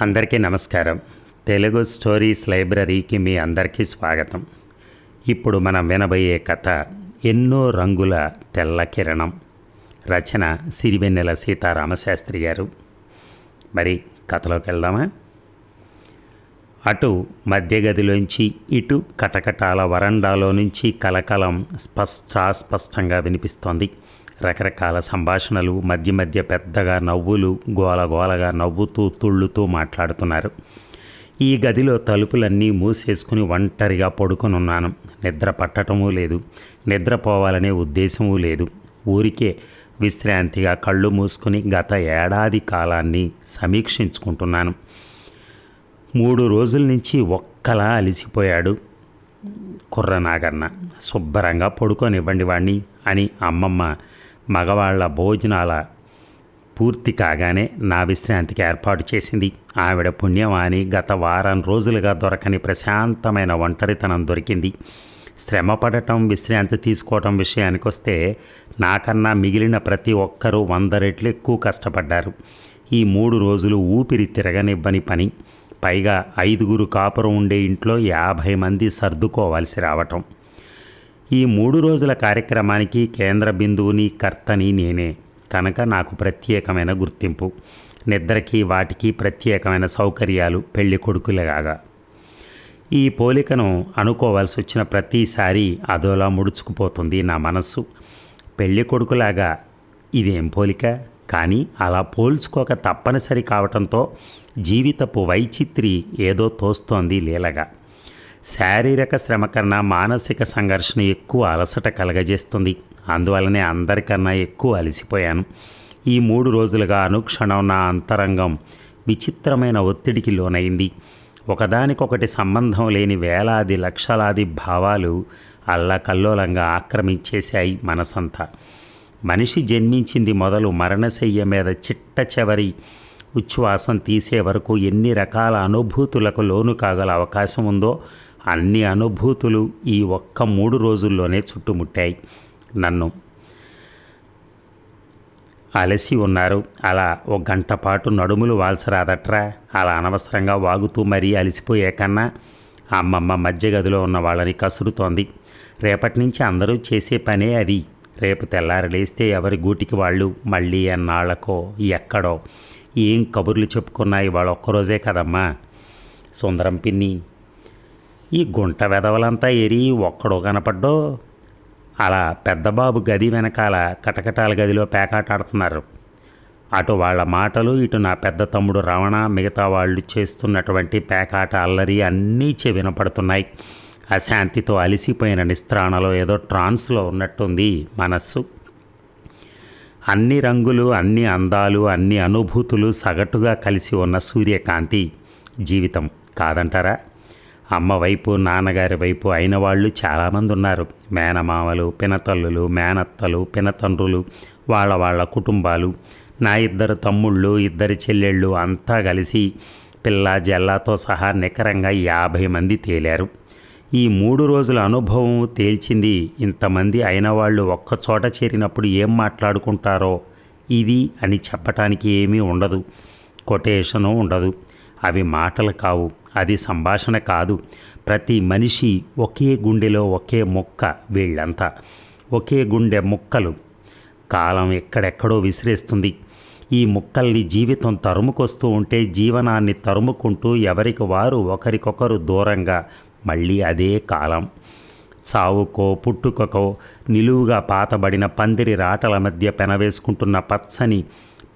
అందరికీ నమస్కారం. తెలుగు స్టోరీస్ లైబ్రరీకి మీ అందరికీ స్వాగతం. ఇప్పుడు మనం వినబోయే కథ ఎన్నో రంగుల తెల్ల కిరణం. రచన సిరివెన్నెల సీతారామశాస్త్రి గారు. మరి కథలోకి వెళ్దామా? అటు మధ్య గదిలోంచి ఇటు కటకటాల వరండాలో నుంచి కలకలం స్పష్టాస్పష్టంగా వినిపిస్తోంది. రకరకాల సంభాషణలు మధ్య మధ్య పెద్దగా నవ్వులు గోలగోలగా నవ్వుతూ తుళ్ళుతూ మాట్లాడుతున్నారు. ఈ గదిలో తలుపులన్నీ మూసేసుకుని ఒంటరిగా పడుకొని ఉన్నాను నిద్ర పట్టటమూ లేదు. నిద్రపోవాలనే ఉద్దేశమూ లేదు. ఊరికే విశ్రాంతిగా కళ్ళు మూసుకుని గత ఏడాది కాలాన్ని సమీక్షించుకుంటున్నాను. మూడు రోజుల నుంచి ఒక్కలా అలిసిపోయాడు. కుర్రనాగన్న శుభ్రంగా పడుకోనివ్వండి వాణ్ణి అని అమ్మమ్మ మగవాళ్ళ భోజనాల పూర్తి కాగానే నా విశ్రాంతికి ఏర్పాటు చేసింది. ఆవిడ పుణ్యం అని గత వారం రోజులుగా దొరకని ప్రశాంతమైన ఒంటరితనం దొరికింది. శ్రమపడటం విశ్రాంతి తీసుకోవటం విషయానికి వస్తే నాకన్నా మిగిలిన ప్రతి ఒక్కరూ వంద రెట్లు ఎక్కువ కష్టపడ్డారు. ఈ మూడు రోజులు ఊపిరి తిరగనివ్వని పని. పైగా ఐదుగురు కాపురం ఉండే ఇంట్లో యాభై మంది సర్దుకోవాల్సి రావటం. ఈ మూడు రోజుల కార్యక్రమానికి కేంద్ర బిందువుని కర్తని నేనే. కనుక నాకు ప్రత్యేకమైన గుర్తింపు. నిద్రకి వాటికి ప్రత్యేకమైన సౌకర్యాలు పెళ్ళి కొడుకులగాగా ఈ పోలికను అనుకోవాల్సి వచ్చిన ప్రతిసారి అదోలా ముడుచుకుపోతుంది నా మనస్సు. పెళ్ళి కొడుకులాగా ఇదేం పోలిక? కానీ అలా పోల్చుకోక తప్పనిసరి కావటంతో జీవితపు వైచిత్రి ఏదో తోస్తోంది లీలగా. శారీరక శ్రమ కన్నా మానసిక సంఘర్షణ ఎక్కువ అలసట కలగజేస్తుంది. అందువలనే అందరికన్నా ఎక్కువ అలసిపోయాను. ఈ మూడు రోజులుగా అనుక్షణం నా అంతరంగం విచిత్రమైన ఒత్తిడికి లోనైంది. ఒకదానికొకటి సంబంధం లేని వేలాది లక్షలాది భావాలు అల్లకల్లోలంగా ఆక్రమించేశాయి మనసంతా. మనిషి జన్మించింది మొదలు మరణశయ్య మీద చిట్ట చివరి ఉచ్ఛ్వాసం తీసే వరకు ఎన్ని రకాల అనుభూతులకు లోను కాగల అవకాశం ఉందో అన్ని అనుభూతులు ఈ ఒక్క మూడు రోజుల్లోనే చుట్టుముట్టాయి. నన్ను అలసి ఉన్నారు. అలా ఒక గంట పాటు నడుములు వాల్చరాదట్రా. అలా అనవసరంగా వాగుతూ మరీ అలసిపోయే కన్నా అమ్మమ్మ మధ్య గదిలో ఉన్న వాళ్ళని కసురుతోంది. రేపటి నుంచి అందరూ చేసే పనే అది. రేపు తెల్లారి లేస్తే ఎవరి గూటికి వాళ్ళు మళ్ళీ అన్నాళ్ళకో ఎక్కడో. ఏం కబుర్లు చెప్పుకున్నాయి వాళ్ళు ఒక్కరోజే కదమ్మా. సుందరం పిన్ని ఈ గుంట వెదవలంతా ఎరి ఒక్కడో కనపడ్డో. అలా పెద్దబాబు గది వెనకాల కటకటాల గదిలో పేకాటాడుతున్నారు. అటు వాళ్ళ మాటలు ఇటు నా పెద్ద తమ్ముడు రమణ మిగతా వాళ్ళు చేస్తున్నటువంటి పేకాట అల్లరి అన్నీ చెవినపడుతున్నాయి అశాంతితో అలిసిపోయిన నిస్త్రాణలో ఏదో ట్రాన్స్లో ఉన్నట్టుంది మనస్సు. అన్ని రంగులు అన్ని అందాలు అన్ని అనుభూతులు సగటుగా కలిసి ఉన్న సూర్యకాంతి జీవితం కాదంటారా? అమ్మ వైపు నాన్నగారి వైపు అయిన వాళ్ళు చాలామంది ఉన్నారు మేనమామలు పినతల్లులు మేనత్తలు పినతండ్రులు వాళ్ళ వాళ్ళ కుటుంబాలు నా ఇద్దరు తమ్ముళ్ళు ఇద్దరు చెల్లెళ్ళు అంతా కలిసి పిల్ల జల్లాతో సహా నికరంగా యాభై మంది తేలారు. ఈ మూడు రోజుల అనుభవం తేల్చింది ఇంతమంది అయిన వాళ్ళు ఒక్కచోట చేరినప్పుడు ఏం మాట్లాడుకుంటారో ఇది అని చెప్పటానికి ఏమీ ఉండదు. కొటేషను ఉండదు. అవి మాటలు కావు. అది సంభాషణ కాదు. ప్రతి మనిషి ఒకే గుండెలో ఒకే మొక్క వీళ్ళంతా. ఒకే గుండె ముక్కలు. కాలం ఎక్కడెక్కడో విసిరేస్తుంది. ఈ ముక్కల్ని జీవితం తరుముకొస్తూ ఉంటే జీవనాన్ని తరుముకుంటూ ఎవరికి వారు ఒకరికొకరు దూరంగా మళ్ళీ అదే కాలం. చావుకో పుట్టుకకో నిలువుగా పాతబడిన పందిరి రాటల మధ్య పెనవేసుకుంటున్న పచ్చని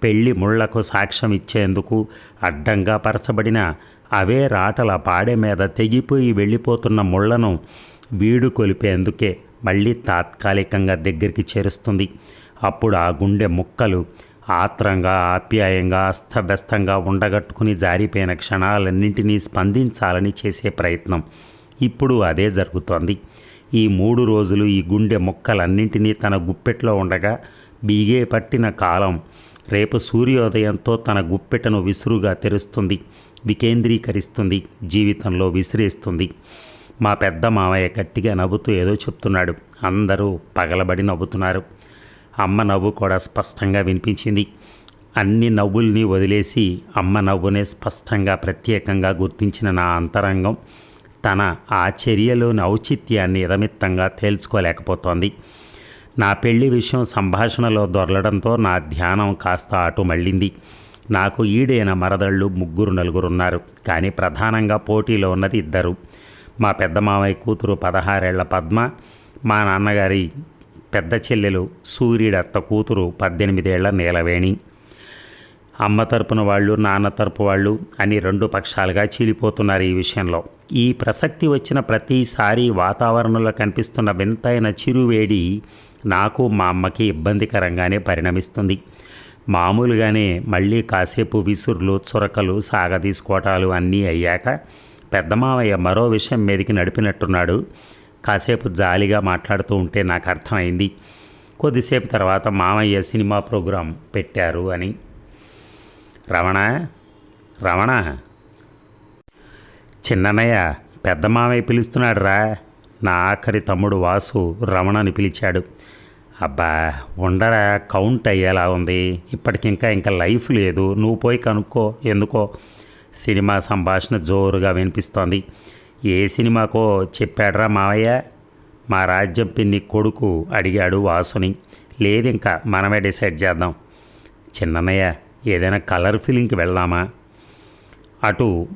పెళ్ళి ముళ్ళకు సాక్ష్యం ఇచ్చేందుకు అడ్డంగా పరచబడిన అవే రాటల పాడె మీద తెగిపోయి వెళ్ళిపోతున్న ముళ్ళను వీడు కొలిపేందుకే మళ్ళీ తాత్కాలికంగా దగ్గరికి చేరుస్తుంది. అప్పుడు ఆ గుండె ముక్కలు ఆత్రంగా ఆప్యాయంగా అస్తవ్యస్తంగా ఉండగట్టుకుని జారిపోయిన క్షణాలన్నింటినీ స్పందించాలని చేసే ప్రయత్నం ఇప్పుడు అదే జరుగుతోంది. ఈ మూడు రోజులు ఈ గుండె ముక్కలన్నింటినీ తన గుప్పెట్లో ఉండగా బీగే పట్టిన కాలం రేపు సూర్యోదయంతో తన గుప్పెటను విసురుగా తెరుస్తుంది. వికేంద్రీకరిస్తుంది జీవితంలో విసిరేస్తుంది. మా పెద్ద మామయ్య గట్టిగా నవ్వుతూ ఏదో చెప్తున్నాడు. అందరూ పగలబడి నవ్వుతున్నారు. అమ్మ నవ్వు కూడా స్పష్టంగా వినిపించింది. అన్ని నవ్వుల్ని వదిలేసి అమ్మ నవ్వునే స్పష్టంగా ప్రత్యేకంగా గుర్తించిన నా అంతరంగం తన ఆ చర్యలోని ఔచిత్యాన్ని ఇదమిత్తంగా తేల్చుకోలేకపోతోంది. నా పెళ్ళి విషయం సంభాషణలో దొరలడంతో నా ధ్యానం కాస్త అటు మళ్ళింది. నాకు ఈడైన మరదళ్ళు ముగ్గురు నలుగురున్నారు. కానీ ప్రధానంగా పోటీలో ఉన్నది ఇద్దరు. మా పెద్ద మామయ్య కూతురు పదహారేళ్ళ పద్మ మా నాన్నగారి పెద్ద చెల్లెలు సూర్యుడత్త కూతురు పద్దెనిమిదేళ్ళ నీలవేణి. అమ్మ తరపున వాళ్ళు నాన్న తరపు వాళ్ళు అని రెండు పక్షాలుగా చీలిపోతున్నారు ఈ విషయంలో. ఈ ప్రసక్తి వచ్చిన ప్రతిసారి వాతావరణంలో కనిపిస్తున్న వింతైన చిరువేడి నాకు మా అమ్మకి ఇబ్బందికరంగానే పరిణమిస్తుంది. మామూలుగానే మళ్ళీ కాసేపు విసురులు చురకలు సాగదీసుకోవటాలు అన్నీ అయ్యాక పెద్ద మామయ్య మరో విషయం మీదకి నడిపినట్టున్నాడు. కాసేపు జాలిగా మాట్లాడుతూ ఉంటే నాకు అర్థమైంది కొద్దిసేపు తర్వాత మామయ్య సినిమా ప్రోగ్రాం పెట్టారు అని. రమణ రమణ. చిన్ననయ్య పెద్ద మామయ్య పిలుస్తున్నాడు రా నా ఆఖరి తమ్ముడు వాసు రమణని పిలిచాడు. అబ్బా ఉండరా కౌంట్ అయ్యేలా ఉంది. ఇప్పటికింకా ఇంకా లైఫ్ లేదు. నువ్వు పోయి కనుక్కో. ఎందుకో? సినిమా సంభాషణ జోరుగా వినిపిస్తోంది. ఏ సినిమాకో చెప్పాడ్రా మావయ్య? మా రాజ్యం పిన్ని కొడుకు అడిగాడు వాసుని. లేదు ఇంకా మనమే డిసైడ్ చేద్దాం. చిన్నన్నయ్య ఏదైనా కలర్ ఫిలింగ్కి వెళ్దామా? అటు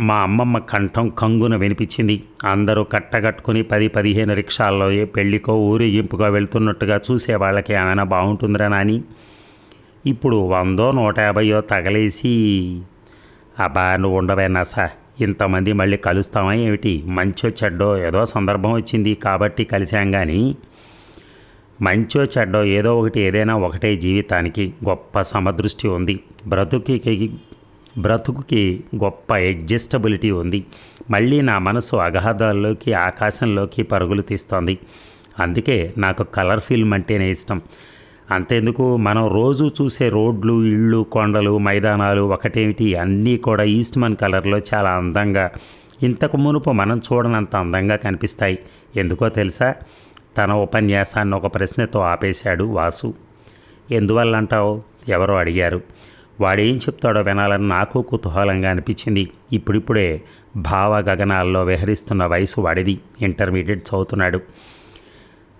మా అమ్మమ్మ కంఠం కంగున వినిపించింది. అందరూ కట్టగట్టుకుని పది పదిహేను రిక్షాల్లో ఏ పెళ్ళికో ఊరేగింపుగా వెళ్తున్నట్టుగా చూసే వాళ్ళకి ఏమైనా బాగుంటుందిరా నాని? ఇప్పుడు వందో నూట యాభయో తగలేసి అబ్బా నువ్వు ఉండవే నసా. ఇంతమంది మళ్ళీ కలుస్తామా ఏమిటి? మంచో చెడ్డో ఏదో సందర్భం వచ్చింది కాబట్టి కలిసాం కానీ మంచో చెడ్డో ఏదో ఒకటి ఏదైనా ఒకటే జీవితానికి గొప్ప సమదృష్టి ఉంది. బ్రతుకి బ్రతుకుకి గొప్ప అడ్జస్టబిలిటీ ఉంది. మళ్ళీ నా మనసు అగాధాల్లోకి ఆకాశంలోకి పరుగులు తీస్తోంది. అందుకే నాకు కలర్ ఫిల్మ్ అంటేనే ఇష్టం. అంతెందుకు మనం రోజు చూసే రోడ్లు ఇళ్ళు కొండలు మైదానాలు ఒకటేమిటి? అన్నీ కూడా ఈస్ట్మన్ కలర్లో చాలా అందంగా ఇంతకు మునుపు మనం చూడనంత అందంగా కనిపిస్తాయి. ఎందుకో తెలుసా? తన ఉపన్యాసాన్ని ఒక ప్రశ్నతో ఆపేశాడు వాసు. ఎందువల్ల అంటావు ఎవరో అడిగారు. వాడేం చెప్తాడో వినాలని నాకు కుతూహలంగా అనిపించింది. ఇప్పుడిప్పుడే భావ గగనాల్లో విహరిస్తున్న వయసు వాడిది. ఇంటర్మీడియట్ చదువుతున్నాడు.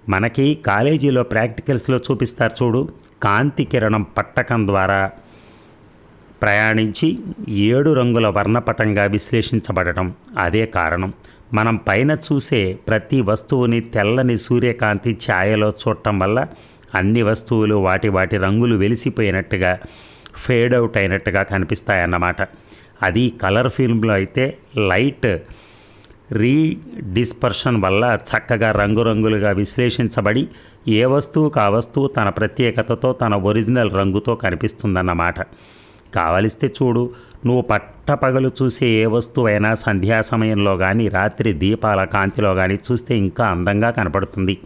మనకి కాలేజీలో ప్రాక్టికల్స్లో చూపిస్తారు చూడు. కాంతి కిరణం పట్టకం ద్వారా ప్రయాణించి ఏడు రంగుల వర్ణపటంగా విశ్లేషించబడటం అదే కారణం. మనం పైన చూసే ప్రతి వస్తువుని తెల్లని సూర్యకాంతి ఛాయలో చూడటం వల్ల అన్ని వస్తువులు వాటి వాటి రంగులు వెలిసిపోయినట్టుగా ఫేడ్ అవుట్ అయినట్టుగా కనిపిస్తాయన్నమాట. అది కలర్ ఫిల్మ్లో అయితే లైట్ రీడిస్పర్షన్ వల్ల చక్కగా రంగురంగులుగా విశ్లేషించబడి ఏ వస్తువుకు ఆ వస్తువు తన ప్రత్యేకతతో తన ఒరిజినల్ రంగుతో కనిపిస్తుందన్నమాట. కావలిస్తే చూడు నువ్వు పట్టపగలు చూసే ఏ వస్తువైనా సంధ్యా సమయంలో కానీ రాత్రి దీపాల కాంతిలో కానీ చూస్తే ఇంకా అందంగా కనపడుతుంది.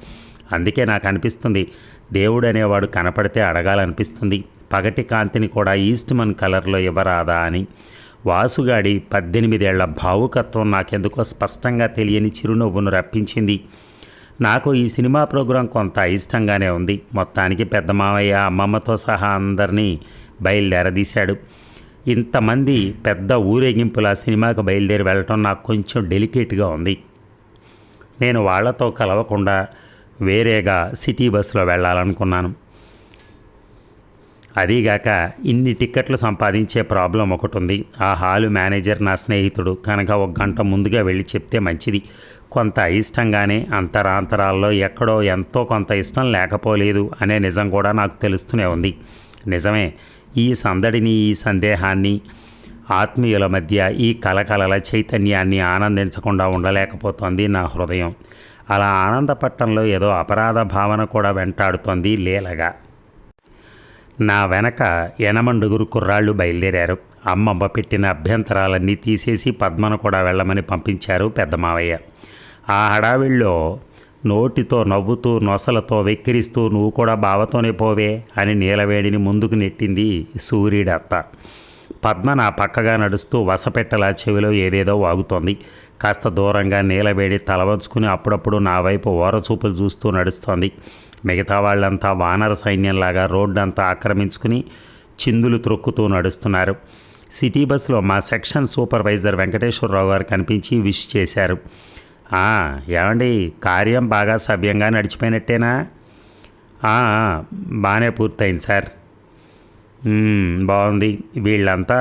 అందుకే నాకు అనిపిస్తుంది దేవుడు అనేవాడు కనపడితే అడగాలనిపిస్తుంది. పగటి కాంతిని కూడా ఈస్ట్మన్ కలర్లో ఇవ్వరాదా అని. వాసుగాడి పద్దెనిమిదేళ్ళ భావుకత్వం నాకెందుకో స్పష్టంగా తెలియని చిరునవ్వును రప్పించింది. నాకు ఈ సినిమా ప్రోగ్రాం కొంత ఇష్టంగానే ఉంది. మొత్తానికి పెద్ద మామయ్య అమ్మమ్మతో సహా అందరినీ బయలుదేరదీశాడు. ఇంతమంది పెద్ద ఊరేగింపులా సినిమాకు బయలుదేరి వెళ్ళటం నాకు కొంచెం డెలికేట్గా ఉంది. నేను వాళ్ళతో కలవకుండా వేరేగా సిటీ బస్సులో వెళ్ళాలనుకున్నాను. అదీగాక ఇన్ని టిక్కెట్లు సంపాదించే ప్రాబ్లం ఒకటి ఉంది ఆ హాలు మేనేజర్ నా స్నేహితుడు. కనుక ఒక గంట ముందుగా వెళ్ళి చెప్తే మంచిది. కొంత ఇష్టంగానే అంతరాంతరాల్లో ఎక్కడో ఎంతో కొంత ఇష్టం లేకపోలేదు అనే నిజం కూడా నాకు తెలుస్తూనే ఉంది. నిజమే ఈ సందడిని ఈ సందేహాన్ని ఆత్మీయుల మధ్య ఈ కలకలల చైతన్యాన్ని ఆనందించకుండా ఉండలేకపోతోంది నా హృదయం. అలా ఆనందపట్టంలో ఏదో అపరాధ భావన కూడా వెంటాడుతోంది లీలగా. నా వెనక ఎనమండుగురు కుర్రాళ్ళు బయలుదేరారు. అమ్మమ్మ పెట్టిన అభ్యంతరాలన్నీ తీసేసి పద్మను కూడా వెళ్ళమని పంపించారు పెద్ద మావయ్య. ఆ హడావిళ్ళో నోటితో నవ్వుతూ నొసలతో వెక్కిరిస్తూ నువ్వు కూడా బావతోనే పోవే అని నీలవేడిని ముందుకు నెట్టింది సూర్యుడత్త. పద్మ నా పక్కగా నడుస్తూ వసపెట్టలా చెవిలో ఏదేదో వాగుతోంది. కాస్త దూరంగా నీలవేడి తలవంచుకుని అప్పుడప్పుడు నా వైపు ఓరచూపులు చూస్తూ నడుస్తోంది. మిగతా వాళ్ళంతా వానర సైన్యంలాగా రోడ్డంతా ఆక్రమించుకుని చిందులు త్రొక్కుతూ నడుస్తున్నారు. సిటీ బస్సులో మా సెక్షన్ సూపర్వైజర్ వెంకటేశ్వరరావు గారు కనిపించి విష్ చేశారు. ఏమండి కార్యం బాగా సవ్యంగా నడిచిపోయినట్టేనా? బాగానే పూర్తయింది సార్. బాగుంది వీళ్ళంతా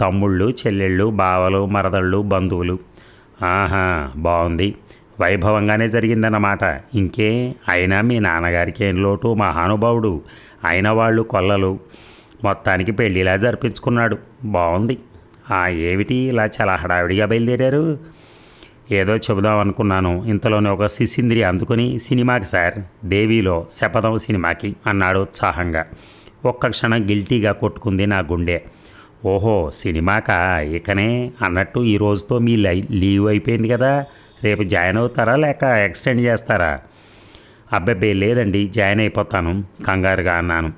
తమ్ముళ్ళు చెల్లెళ్ళు బావలు మరదళ్ళు బంధువులు. ఆహా బాగుంది వైభవంగానే జరిగిందన్నమాట. ఇంకే అయినా మీ నాన్నగారికి ఏం లోటు? మహానుభావుడు. అయిన వాళ్ళు కొల్లలు. మొత్తానికి పెళ్ళిలా జరిపించుకున్నాడు. బాగుంది ఆ ఏమిటి ఇలా చాలా హడావిడిగా బయలుదేరారు? ఏదో చెబుదాం అనుకున్నాను. ఇంతలోనే ఒక సిసింద్రి అందుకుని సినిమాకి సార్ దేవిలో శపథం సినిమాకి అన్నాడు ఉత్సాహంగా. ఒక్క క్షణం గిల్టీగా కొట్టుకుంది నా గుండె. ఓహో సినిమాకా? ఇకనే? అన్నట్టు ఈ రోజుతో మీ లై లీవ్ అయిపోయింది కదా? రేపు జాయిన్ అవుతారా లేక ఎక్స్టెండ్ చేస్తారా? అబ్బబ్బే లేదండి జాయిన్ అయిపోతాను కంగారుగా అన్నాను.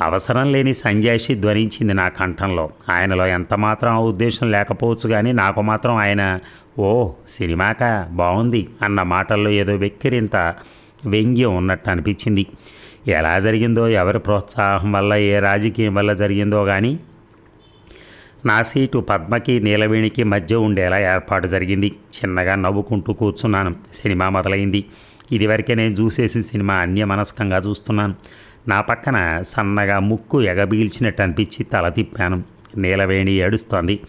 అవసరం లేని సంజాయిషి ధ్వనించింది నా కంఠంలో. ఆయనలో ఎంత మాత్రం ఆ ఉద్దేశం లేకపోవచ్చు కానీ నాకు మాత్రం ఆయన ఓ సినిమాక? బాగుంది అన్న మాటల్లో ఏదో వెక్కిరింత వ్యంగ్యం ఉన్నట్టు అనిపించింది. ఎలా జరిగిందో ఎవరి ప్రోత్సాహం వల్ల ఏ రాజకీయం వల్ల జరిగిందో కానీ నా సీటు పద్మకి నీలవేణికి మధ్య ఉండేలా ఏర్పాటు జరిగింది. చిన్నగా నవ్వుకుంటూ కూర్చున్నాను. సినిమా మొదలైంది. ఇదివరకే నేను చూసేసి సినిమా అన్యమనస్కంగా చూస్తున్నాను. నా పక్కన సన్నగా ముక్కు ఎగబీల్చినట్టు అనిపించి తల తిప్పాను. నీలవేణి ఏడుస్తోంది.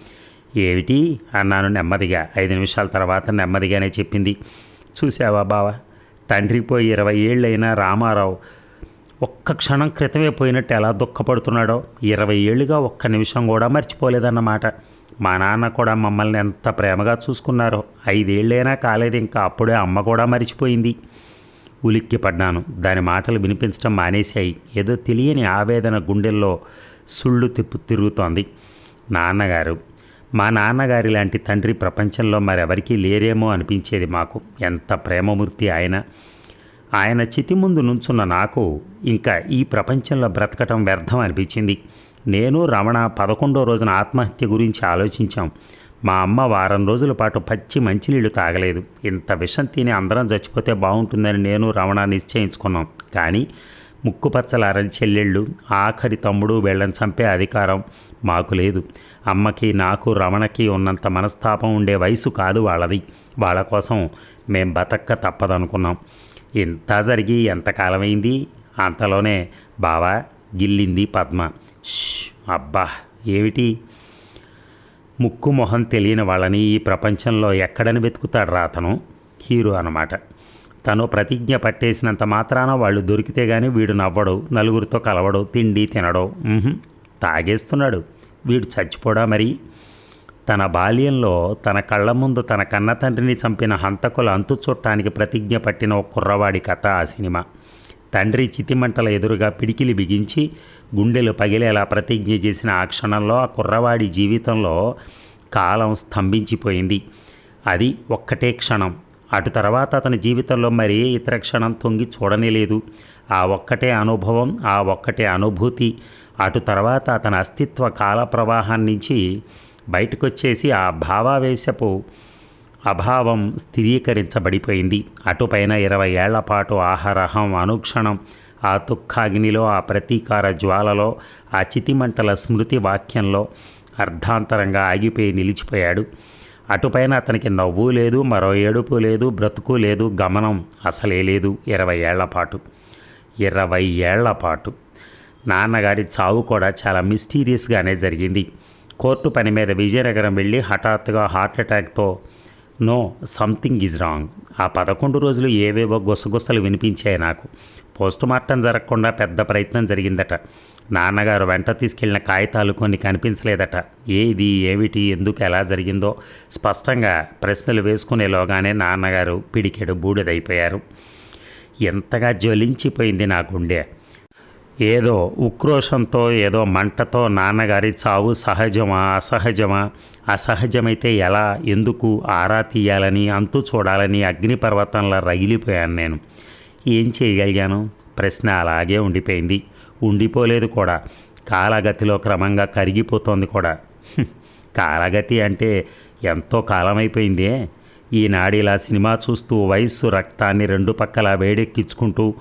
ఏమిటి? అన్నాను నెమ్మదిగా. ఐదు నిమిషాల తర్వాత నెమ్మదిగానే చెప్పింది. చూసావా బావా? తండ్రి పోయి ఇరవై ఏళ్ళైనా రామారావు ఒక్క క్షణం క్రితమే పోయినట్టు ఎలా దుఃఖపడుతున్నాడో ఇరవై ఏళ్ళుగా ఒక్క నిమిషం కూడా మర్చిపోలేదన్నమాట. మా నాన్న కూడా మమ్మల్ని ఎంత ప్రేమగా చూసుకున్నారో ఐదేళ్ళైనా కాలేదు ఇంకా అప్పుడే అమ్మ కూడా మరిచిపోయింది. ఉలిక్కి పడ్డాను. దాని మాటలు వినిపించడం మానేశాయి. ఏదో తెలియని ఆవేదన గుండెల్లో సుళ్ళు తిప్పు తిరుగుతోంది. నాన్నగారు మా నాన్నగారి లాంటి తండ్రి ప్రపంచంలో మరెవరికీ లేరేమో అనిపించేది మాకు. ఎంత ప్రేమమూర్తి ఆయన. ఆయన చితి ముందు నుంచున్న నాకు ఇంకా ఈ ప్రపంచంలో బ్రతకటం వ్యర్థం అనిపించింది. నేను రమణ పదకొండో రోజున ఆత్మహత్య గురించి ఆలోచించాం. మా అమ్మ వారం రోజుల పాటు పచ్చి మంచినీళ్ళు తాగలేదు. ఇంత విషం తిని అందరం చచ్చిపోతే బాగుంటుందని నేను రమణ నిశ్చయించుకున్నాం. కానీ ముక్కుపచ్చలారని చెల్లెళ్ళు ఆఖరి తమ్ముడు వెళ్ళని చంపే అధికారం మాకు లేదు. అమ్మకి నాకు రమణకి ఉన్నంత మనస్తాపం ఉండే వయసు కాదు వాళ్ళది. వాళ్ళ కోసం మేం బతక్క తప్పదనుకున్నాం. ఇంత జరిగి ఎంతకాలమైంది అంతలోనే బావా గిల్లింది పద్మ. "ష్, అబ్బా ఏమిటి? ముక్కు మొహం తెలియని వాళ్ళని ఈ ప్రపంచంలో ఎక్కడని వెతుకుతాడు రా అతను? హీరో అనమాట తను ప్రతిజ్ఞ పట్టేసినంత మాత్రాన వాళ్ళు దొరికితే కానీ వీడు నవ్వడు నలుగురితో కలవడు తిండి తినడు. తాగేస్తున్నాడు. వీడు చచ్చిపోడా మరి? తన బాల్యంలో తన కళ్ళ ముందు తన కన్న తండ్రిని చంపిన హంతకుల అంతు చుట్టానికి ప్రతిజ్ఞ పట్టిన ఒక కుర్రవాడి కథ ఆ సినిమా. తండ్రి చితిమంటల ఎదురుగా పిడికిలి బిగించి గుండెలు పగిలేలా ప్రతిజ్ఞ చేసిన ఆ క్షణంలో ఆ కుర్రవాడి జీవితంలో కాలం స్తంభించిపోయింది. అది ఒక్కటే క్షణం. అటు తర్వాత అతని జీవితంలో మరి ఇతర క్షణం తొంగి చూడనేలేదు ఆ ఒక్కటే అనుభవం ఆ ఒక్కటే అనుభూతి. అటు తర్వాత అతని అస్తిత్వ కాల ప్రవాహం నుంచి బయటకొచ్చేసి ఆ భావావేశపు అభావం స్థిరీకరించబడిపోయింది. అటుపైన ఇరవై ఏళ్ళ పాటు ఆహారహం అనుక్షణం ఆ దుఃఖాగ్నిలో ఆ ప్రతీకార జ్వాలలో ఆ చితిమంటల స్మృతి వాక్యంలో అర్ధాంతరంగా ఆగిపోయి నిలిచిపోయాడు. అటుపైన అతనికి నవ్వు లేదు మరో ఏడుపు లేదు బ్రతుకు లేదు గమనం అసలే లేదు ఇరవై ఏళ్ళ పాటు ఇరవై ఏళ్ళ పాటు నాన్నగారి చావు కూడా చాలా మిస్టీరియస్గానే జరిగింది. కోర్టు పని మీద విజయనగరం వెళ్ళి హఠాత్తుగా హార్ట్ అటాక్తో నో సంథింగ్ ఈజ్ రాంగ్. ఆ పదకొండు రోజులు ఏవేవో గుసగుసలు వినిపించాయి నాకు. పోస్ట్ మార్టం జరగకుండా పెద్ద ప్రయత్నం జరిగిందట. నాన్నగారు వెంట తీసుకెళ్ళిన కాగితాలు కొన్ని కనిపించలేదట. ఏది ఏమిటి ఎందుకు ఎలా జరిగిందో స్పష్టంగా ప్రశ్నలు వేసుకునేలోగానే నాన్నగారు పిడికెడు బూడిదైపోయారు. ఎంతగా జ్వలించిపోయింది నా గుండె. ఏదో ఉక్రోషంతో ఏదో మంటతో నాన్నగారి చావు సహజమా అసహజమా? అసహజమైతే ఎలా? ఎందుకు ఆరా తీయాలని అంతు చూడాలని అగ్నిపర్వతంలా రగిలిపోయాను నేను. ఏం చేయగలిగాను? ప్రశ్న అలాగే ఉండిపోయింది. ఉండిపోలేదు కూడా. కాలగతిలో క్రమంగా కరిగిపోతోంది కూడా. కాలగతి అంటే ఎంతో కాలమైపోయిందే. ఈనాడు ఇలా సినిమా చూస్తూ వయస్సు రక్తాన్ని రెండు పక్కల వేడెక్కించుకుంటూ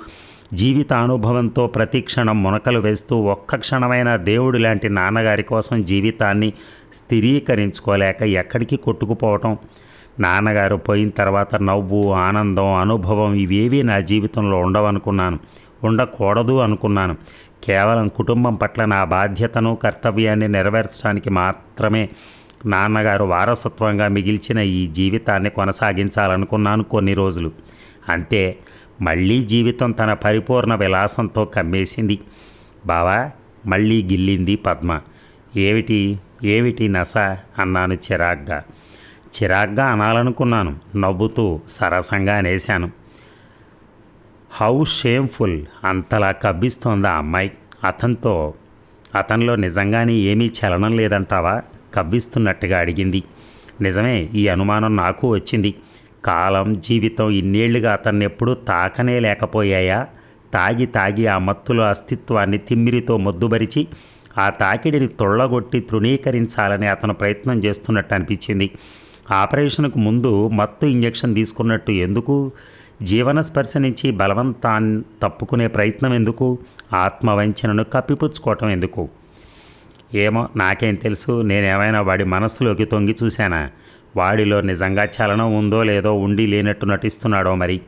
జీవితానుభవంతో ప్రతి క్షణం మునకలు వేస్తూ ఒక్క క్షణమైన దేవుడు లాంటి నాన్నగారి కోసం జీవితాన్ని స్థిరీకరించుకోలేక ఎక్కడికి కొట్టుకుపోవటం. నాన్నగారు పోయిన తర్వాత నవ్వు ఆనందం అనుభవం ఇవేవీ నా జీవితంలో ఉండవనుకున్నాను. ఉండకూడదు అనుకున్నాను. కేవలం కుటుంబం పట్ల నా బాధ్యతను కర్తవ్యాన్ని నెరవేర్చడానికి మాత్రమే నాన్నగారు వారసత్వంగా మిగిల్చిన ఈ జీవితాన్ని కొనసాగించాలనుకున్నాను కొన్ని రోజులు. అంతే మళ్ళీ జీవితం తన పరిపూర్ణ విలాసంతో కమ్మేసింది. బావా మళ్ళీ గిల్లింది పద్మ. ఏమిటి ఏమిటి నస? అన్నాను చిరాగ్గా. చిరాగ్గా అనాలనుకున్నాను. నవ్వుతూ సరసంగా అనేశాను. How shameful! అంతలా కబ్బిస్తోందా ఆ అమ్మాయి. అతనితో అతనిలో నిజంగానే ఏమీ చలనం లేదంటావా? కవ్విస్తున్నట్టుగా అడిగింది. నిజమే ఈ అనుమానం నాకు వచ్చింది. కాలం జీవితం ఇన్నేళ్ళుగా అతన్ని ఎప్పుడూ తాకనే లేకపోయాయా? తాగి తాగి ఆ మత్తుల అస్తిత్వాన్ని తిమ్మిరితో మొద్దుబరిచి ఆ తాకిడిని తొళ్ళగొట్టి తృణీకరించాలని అతను ప్రయత్నం చేస్తున్నట్టు అనిపించింది. ఆపరేషన్కు ముందు మత్తు ఇంజెక్షన్ తీసుకున్నట్టు ఎందుకు? జీవన స్పర్శ నుంచి బలవంతాన్ని తప్పుకునే ప్రయత్నం ఎందుకు? ఆత్మవంచనను కప్పిపుచ్చుకోవటం ఎందుకు? ఏమో నాకేం తెలుసు నేనేమైనా వాడి మనస్సులోకి తొంగి చూశానా? వాడిలో నిజంగా చలనం ఉందో లేదో ఉండి లేనట్టు నటిస్తున్నాడో మరి.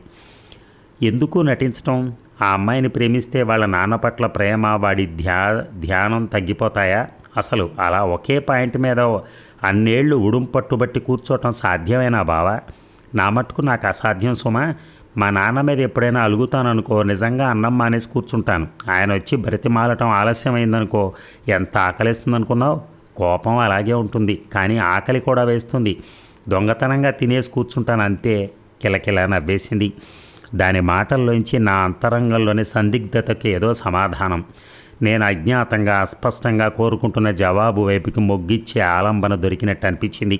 ఎందుకు నటించటం? ఆ అమ్మాయిని ప్రేమిస్తే వాళ్ళ నాన్న పట్ల ప్రేమ వాడి ధ్యా ధ్యానం తగ్గిపోతాయా? అసలు అలా ఒకే పాయింట్ మీద అన్నేళ్ళు ఉడుం పట్టుబట్టి కూర్చోవటం సాధ్యమేనా బావా? నా మట్టుకు నాకు అసాధ్యం సుమా. మా నాన్న మీద ఎప్పుడైనా అలుగుతాననుకో నిజంగా అన్నం మానేసి కూర్చుంటాను. ఆయన వచ్చి బ్రతిమాలటం ఆలస్యమైందనుకో ఎంత ఆకలిస్తుందనుకున్నావు? కోపం అలాగే ఉంటుంది కానీ ఆకలి కూడా వేస్తుంది. దొంగతనంగా తినేసి కూర్చుంటాను అంతే కిలకిల నవ్వేసింది. దాని మాటల్లోంచి నా అంతరంగంలోని సందిగ్ధతకి ఏదో సమాధానం. నేను అజ్ఞాతంగా అస్పష్టంగా కోరుకుంటున్న జవాబు వైపుకి మొగ్గిచ్చే ఆలంబన దొరికినట్టు అనిపించింది.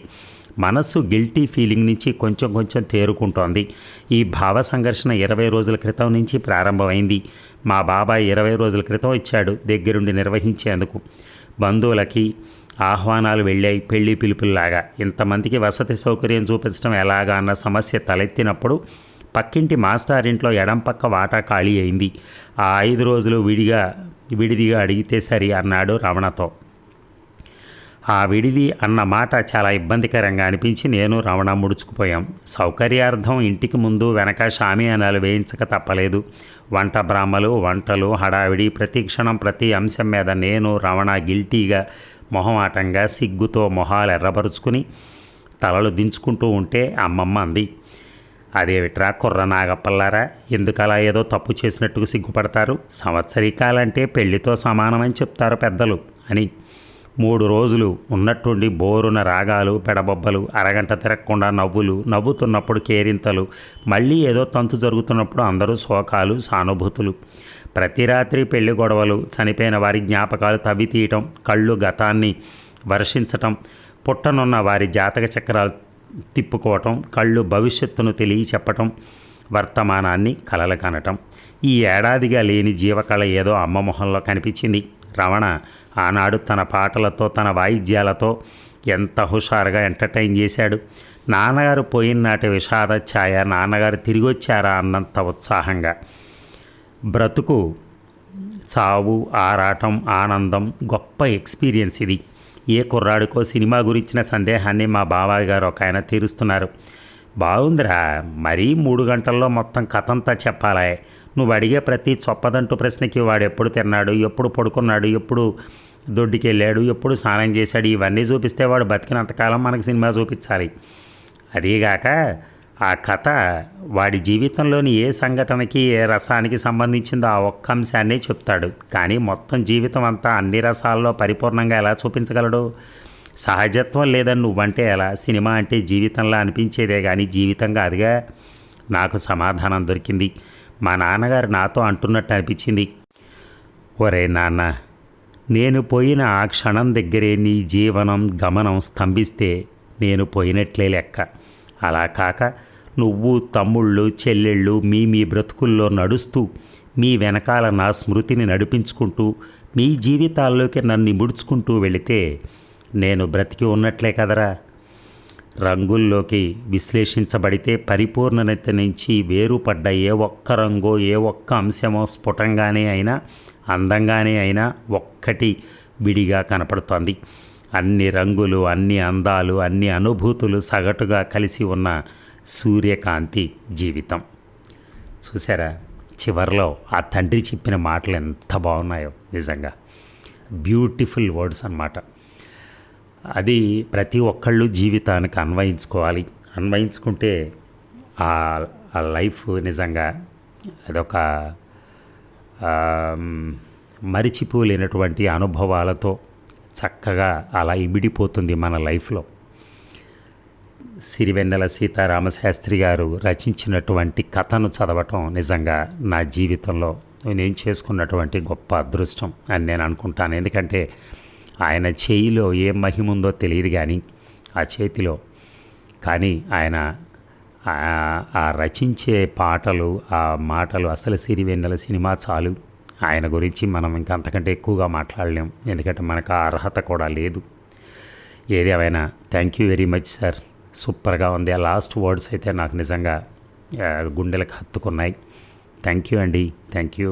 మనస్సు గిల్టీ ఫీలింగ్ నుంచి కొంచెం కొంచెం తేరుకుంటోంది. ఈ భావ సంఘర్షణ ఇరవై రోజుల క్రితం నుంచి ప్రారంభమైంది. మా బాబాయ్ ఇరవై రోజుల క్రితం ఇచ్చాడు దగ్గరుండి నిర్వహించేందుకు. బంధువులకి ఆహ్వానాలు వెళ్ళాయి. పెళ్ళి పిలుపుల్లాగా. ఇంతమందికి వసతి సౌకర్యం చూపించడం ఎలాగా అన్న సమస్య తలెత్తినప్పుడు పక్కింటి మాస్టారింట్లో ఇంట్లో ఎడం పక్క వాటా ఖాళీ అయింది. ఆ ఐదు రోజులు విడిగా విడిదిగా అడిగితే సరి అన్నాడు రమణతో. ఆ విడిది అన్న మాట చాలా ఇబ్బందికరంగా అనిపించి నేను రమణ ముడుచుకుపోయాం. సౌకర్యార్థం ఇంటికి ముందు వెనక షామియానాలు వేయించక తప్పలేదు. వంట బ్రాహ్మలు వంటలు హడావిడి ప్రతి క్షణం ప్రతి అంశం మీద నేను రమణ గిల్టీగా మొహమాటంగా సిగ్గుతో మొహాలు ఎర్రపరుచుకుని తలలు దించుకుంటూ ఉంటే అమ్మమ్మ అంది. అదేమిట్రా కుర్ర నాగప్పల్లారా? ఎందుకలా ఏదో తప్పు చేసినట్టుగా సిగ్గుపడతారు? సంవత్సరీకాలంటే పెళ్ళితో సమానమని చెప్తారు పెద్దలు అని. మూడు రోజులు ఉన్నట్టుండి బోరున రాగాలు పెడబొబ్బలు అరగంట తిరగకుండా నవ్వులు నవ్వుతున్నప్పుడు కేరింతలు మళ్ళీ ఏదో తంతు జరుగుతున్నప్పుడు అందరూ శోకాలు సానుభూతులు. ప్రతి రాత్రి పెళ్ళి గొడవలు చనిపోయిన వారి జ్ఞాపకాలు తవ్వి తీయటం కళ్ళు గతాన్ని వర్షించటం పుట్టనున్న వారి జాతక చక్రాలు తిప్పుకోవటం కళ్ళు భవిష్యత్తును తెలియ చెప్పటం వర్తమానాన్ని కలలు కనటం ఈ ఏడాదిగా లేని జీవకళ ఏదో అమ్మ మొహంలో కనిపించింది. రమణ ఆనాడు తన పాటలతో తన వాయిద్యాలతో ఎంత హుషారుగా ఎంటర్టైన్ చేశాడు. నాన్నగారు పోయిన నాటి విషాద ఛాయ నాన్నగారు తిరిగి వచ్చారా అన్నంత ఉత్సాహంగా. బ్రతుకు చావు ఆరాటం ఆనందం గొప్ప ఎక్స్పీరియన్స్ ఇది. ఏ కుర్రాడికో సినిమా గురించిన సందేహాన్ని మా బాబాయ్ గారు ఒక ఆయన తీరుస్తున్నారు. బాగుందిరా మరీ మూడు గంటల్లో మొత్తం కథంతా చెప్పాలే. నువ్వు అడిగే ప్రతి చొప్పదంటూ ప్రశ్నకి వాడు ఎప్పుడు తిన్నాడు ఎప్పుడు పడుకున్నాడు ఎప్పుడు దొడ్డికెళ్ళాడు ఎప్పుడు స్నానం చేశాడు ఇవన్నీ చూపిస్తే వాడు బతికినంతకాలం మనకు సినిమా చూపించాలి. అదీగాక ఆ కథ వాడి జీవితంలోని ఏ సంఘటనకి ఏ రసానికి సంబంధించిందో ఆ ఒక్క అంశాన్నే చెప్తాడు. కానీ మొత్తం జీవితం అంతా అన్ని రసాల్లో పరిపూర్ణంగా ఎలా చూపించగలడు? సహజత్వం లేదని నువ్వంటే ఎలా? సినిమా అంటే జీవితంలా అనిపించేదే కానీ జీవితం కాదుగా. నాకు సమాధానం దొరికింది. మా నాన్నగారు నాతో అంటున్నట్టు అనిపించింది. ఒరే నాన్న నేను పోయిన ఆ క్షణం దగ్గరే నీ జీవనం గమనం స్తంభిస్తే నేను పోయినట్లే లెక్క. అలా కాక నువ్వు తమ్ముళ్ళు చెల్లెళ్ళు మీ మీ బ్రతుకుల్లో నడుస్తూ మీ వెనకాల నా స్మృతిని నడిపించుకుంటూ మీ జీవితాల్లోకి నన్ను ముడుచుకుంటూ వెళితే నేను బ్రతికి ఉన్నట్లే కదరా. రంగుల్లోకి విశ్లేషించబడితే పరిపూర్ణత నుంచి వేరుపడ్డ ఏ ఒక్క రంగో ఏ ఒక్క అంశమో స్ఫుటంగానే అయినా అందంగానే అయినా ఒక్కటి విడిగా కనపడుతోంది. అన్ని రంగులు అన్ని అందాలు అన్ని అనుభూతులు సగటుగా కలిసి ఉన్న సూర్యకాంతి జీవితం. చూసారా? చివరిలో ఆ తండ్రి చెప్పిన మాటలు ఎంత బాగున్నాయో నిజంగా. బ్యూటిఫుల్ వర్డ్స్ అనమాట అది ప్రతి ఒక్కళ్ళు జీవితానికి అన్వయించుకోవాలి. అన్వయించుకుంటే ఆ లైఫ్ నిజంగా అదొక మరిచిపోలేనటువంటి అనుభవాలతో చక్కగా అలా ఇమిడిపోతుంది మన లైఫ్లో. సిరివెన్నెల సీతారామశాస్త్రి గారు రచించినటువంటి కథను చదవటం నిజంగా నా జీవితంలో నేను చేసుకున్నటువంటి గొప్ప అదృష్టం అని నేను అనుకుంటాను. ఎందుకంటే ఆయన చేయిలో ఏ మహిమ ఉందో తెలియదు కానీ ఆ చేతిలో. కానీ ఆయన ఆ- ఆ రచించే పాటలు ఆ మాటలు అసలు సిరివెన్నెల సినిమా చాలు. ఆయన గురించి మనం ఇంకా అంతకంటే ఎక్కువగా మాట్లాడలేం. ఎందుకంటే మనకు ఆ అర్హత కూడా లేదు. ఏదేమైనా thank you very much sir. సూపర్గా ఉంది. ఆ లాస్ట్ వర్డ్స్ అయితే నాకు నిజంగా గుండెలకు హత్తుకున్నాయి. థ్యాంక్ యూ అండి. Thank you